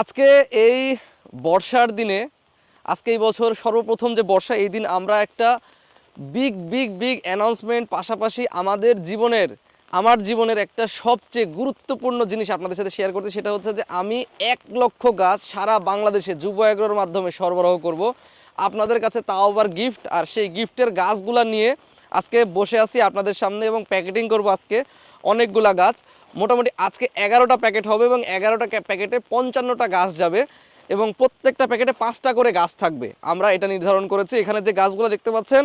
আজকে এই বর্ষার দিনে, আজকে এই বছর সর্বপ্রথম যে বর্ষা, এই দিন আমরা একটা বিগ বিগ বিগ অ্যানাউন্সমেন্ট পাশাপাশি আমাদের জীবনের, আমার জীবনের একটা সবচেয়ে গুরুত্বপূর্ণ জিনিস আপনাদের সাথে শেয়ার করতে, সেটা হচ্ছে যে আমি এক লক্ষ গাছ সারা বাংলাদেশে যুব এগ্রোর মাধ্যমে সরবরাহ করব। আপনাদের কাছে তাও আবার গিফট আর সেই গিফটের গাছগুলা নিয়ে আজকে বসে আছি আপনাদের সামনে এবং প্যাকেটিং করব আজকে অনেকগুলা গাছ। মোটামুটি আজকে এগারোটা প্যাকেট হবে এবং এগারোটা প্যাকেটে পঞ্চান্নটা গাছ যাবে এবং প্রত্যেকটা প্যাকেটে পাঁচটা করে গাছ থাকবে। আমরা এটা নির্ধারণ করেছি। এখানে যে গাছগুলো দেখতে পাচ্ছেন,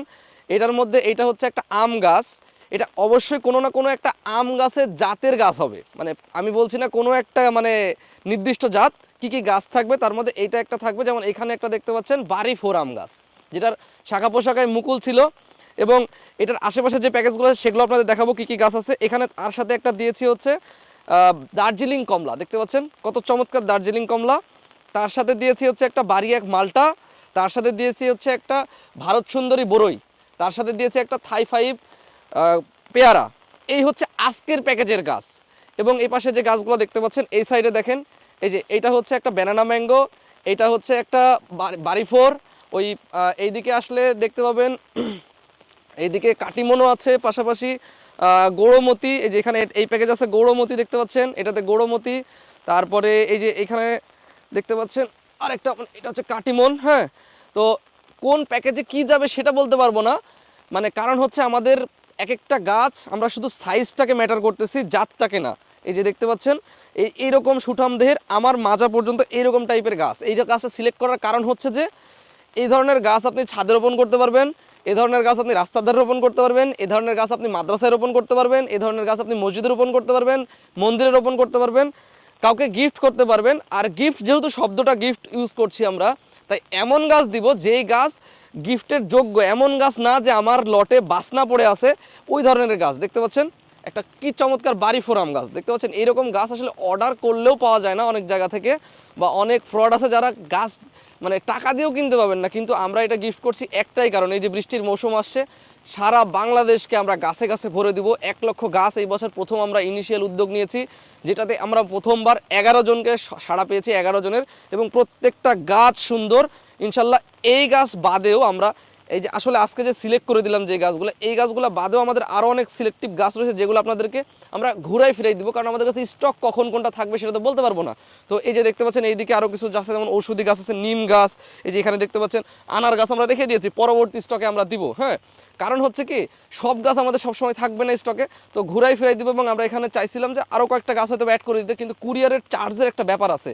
এটার মধ্যে এটা হচ্ছে একটা আম গাছ। এটা অবশ্যই কোনো না কোনো একটা আম গাছের জাতের গাছ হবে। মানে আমি বলছি না কোনো একটা মানে নির্দিষ্ট জাত কি কি গাছ থাকবে, তার মধ্যে এইটা একটা থাকবে। যেমন এখানে একটা দেখতে পাচ্ছেন বাড়ি ফোর আম গাছ, যেটার শাখা পোশাকায় মুকুল ছিল। এবং এটার আশেপাশে যে প্যাকেজগুলো আছে, সেগুলো আপনাদের দেখাবো কী কী গাছ আছে। এখানে তার সাথে একটা দিয়েছি হচ্ছে দার্জিলিং কমলা, দেখতে পাচ্ছেন? কত চমৎকার দার্জিলিং কমলা। তার সাথে দিয়েছি হচ্ছে একটা বাড়ি এক মালটা, তার সাথে দিয়েছি হচ্ছে একটা ভারত সুন্দরী বড়ই তার সাথে দিয়েছি একটা থাই ফাইভ পেয়ারা। এই হচ্ছে আজকের প্যাকেজের গাছ। এবং এই পাশে যে গাছগুলো দেখতে পাচ্ছেন, এই সাইডে দেখেন, এই যে এটা হচ্ছে একটা ব্যানানা ম্যাঙ্গো এটা হচ্ছে একটা বাড়ি ফোর। ওই এইদিকে আসলে দেখতে পাবেন এইদিকে কাটিমনও আছে পাশাপাশি আহ, গৌড়মতি এই যে এখানে এই প্যাকেজ আছে গৌড়মতি দেখতে পাচ্ছেন এটাতে গৌড়মতি তারপরে এই যে এখানে দেখতে পাচ্ছেন আরেকটা মানে এটা হচ্ছে কাটিমন হ্যাঁ? তো কোন প্যাকেজে কি যাবে সেটা বলতে পারব না মানে কারণ হচ্ছে আমাদের এক একটা গাছ আমরা শুধু সাইজটাকে ম্যাটার করতেছি জাতটাকে না। এই যে দেখতে পাচ্ছেন এই এইরকম সুঠাম দেহের আমার মাজা পর্যন্ত এইরকম টাইপের গাছ। এই গাছটা সিলেক্ট করার কারণ হচ্ছে যে এই ধরনের গাছ আপনি ছাদে রোপণ করতে পারবেন এই ধরনের গাছ আপনি রাস্তার ধারে রোপণ করতে পারবেন, এ ধরনের গাছ আপনি মাদ্রাসায় রোপণ করতে পারবেন, এ ধরনের গাছ আপনি মসজিদে রোপণ করতে পারবেন, মন্দিরে রোপণ করতে পারবেন, কাউকে গিফট করতে পারবেন। আর গিফট যেহেতু শব্দটা গিফট ইউজ করছি আমরা, তাই এমন গাছ দিব যেই গাছ গিফটের যোগ্য। এমন গাছ না যে আমার লটে বাসনা পড়ে আছে, ওই ধরনের গাছ। দেখতে পাচ্ছেন? একটা কি চমৎকার বাড়ি ফোরাম গাছ, দেখতে পাচ্ছেন? এরকম গাছ আসলে অর্ডার করলেও পাওয়া যায় না অনেক জায়গা থেকে, বা অনেক ফ্রড আছে যারা গাছ মানে টাকা দিয়েও কিনতে পাবেন না, কিন্তু আমরা এটা গিফট করছি একটাই কারণ, এই যে বৃষ্টির মৌসুম আসছে, সারা বাংলাদেশকে আমরা গাছে গাছে ভরে দিব। এক লক্ষ গাছ এই বছর প্রথম আমরা ইনিশিয়াল উদ্যোগ নিয়েছি, যেটাতে আমরা প্রথমবার এগারো জনকে সাড়া পেয়েছি, এগারো জনের, এবং প্রত্যেকটা গাছ সুন্দর। ইনশাল্লাহ এই গাছ বাদেও আমরা এই যে আসলে আজকে যে সিলেক্ট করে দিলাম যে গাছগুলো, এই গাছগুলো বাদেও আমাদের আরও অনেক সিলেক্টিভ গাছ রয়েছে যেগুলো আপনাদেরকে আমরা ঘুরাই ফিরাই দিব, কারণ আমাদের কাছে স্টক কখন কোনটা থাকবে সেটা তো বলতে পারব না। তো এই যে দেখতে পাচ্ছেন, এইদিকে আরও কিছু গাছ আছে যেমন ঔষধি গাছ আছে, নিম গাছ, এই যে এখানে দেখতে পাচ্ছেন, আনার গাছ আমরা রেখে দিয়েছি, পরবর্তী স্টকে আমরা দিব হ্যাঁ? কারণ হচ্ছে কি, সব গাছ আমাদের সবসময় থাকবে না স্টকে তো ঘুরাই ফিরাই দিব এবং আমরা এখানে চাইছিলাম যে আরও কয়েকটা গাছ হয়তো অ্যাড করে দিতে, কিন্তু কুরিয়ারের চার্জের একটা ব্যাপার আছে।